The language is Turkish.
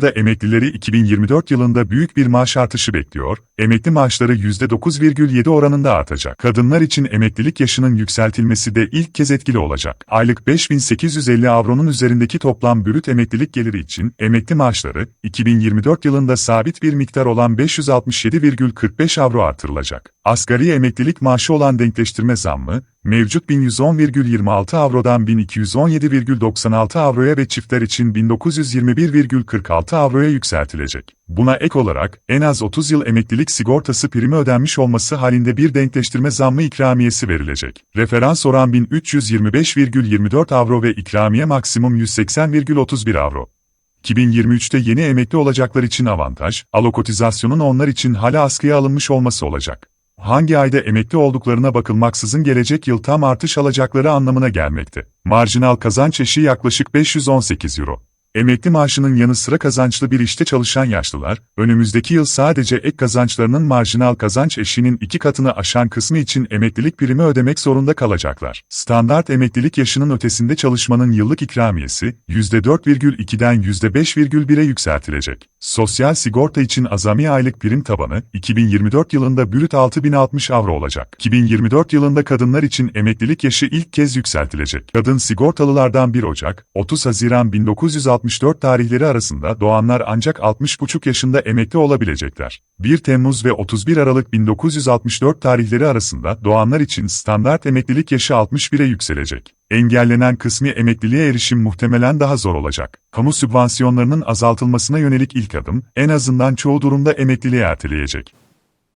da emeklileri 2024 yılında büyük bir maaş artışı bekliyor, emekli maaşları %9,7 oranında artacak. Kadınlar için emeklilik yaşının yükseltilmesi de ilk kez etkili olacak. Aylık 5850 avronun üzerindeki toplam brüt emeklilik geliri için emekli maaşları 2024 yılında sabit bir miktar olan 567,45 avro artırılacak. Asgari emeklilik maaşı olan denkleştirme zammı, mevcut 1110,26 avrodan 1217,96 avroya ve çiftler için 1921,46 avroya yükseltilecek. Buna ek olarak, en az 30 yıl emeklilik sigortası primi ödenmiş olması halinde bir denkleştirme zammı ikramiyesi verilecek. Referans oran 1325,24 avro ve ikramiye maksimum 180,31 avro. 2023'te yeni emekli olacaklar için avantaj, alokotizasyonun onlar için hala askıya alınmış olması olacak. Hangi ayda emekli olduklarına bakılmaksızın gelecek yıl tam artış alacakları anlamına gelmekte. Marjinal kazanç eşiği yaklaşık 518 euro. Emekli maaşının yanı sıra kazançlı bir işte çalışan yaşlılar, önümüzdeki yıl sadece ek kazançlarının marjinal kazanç eşiğinin iki katını aşan kısmı için emeklilik primi ödemek zorunda kalacaklar. Standart emeklilik yaşının ötesinde çalışmanın yıllık ikramiyesi, %4,2'den %5,1'e yükseltilecek. Sosyal sigorta için azami aylık prim tabanı, 2024 yılında brüt 6060 avro olacak. 2024 yılında kadınlar için emeklilik yaşı ilk kez yükseltilecek. Kadın sigortalılardan 1 Ocak, 30 Haziran 1964 tarihleri arasında doğanlar ancak 60,5 yaşında emekli olabilecekler. 1 Temmuz ve 31 Aralık 1964 tarihleri arasında doğanlar için standart emeklilik yaşı 61'e yükselecek. Engellenen kısmi emekliliğe erişim muhtemelen daha zor olacak. Kamu sübvansiyonlarının azaltılmasına yönelik ilk adım, en azından çoğu durumda emekliliği erteleyecek.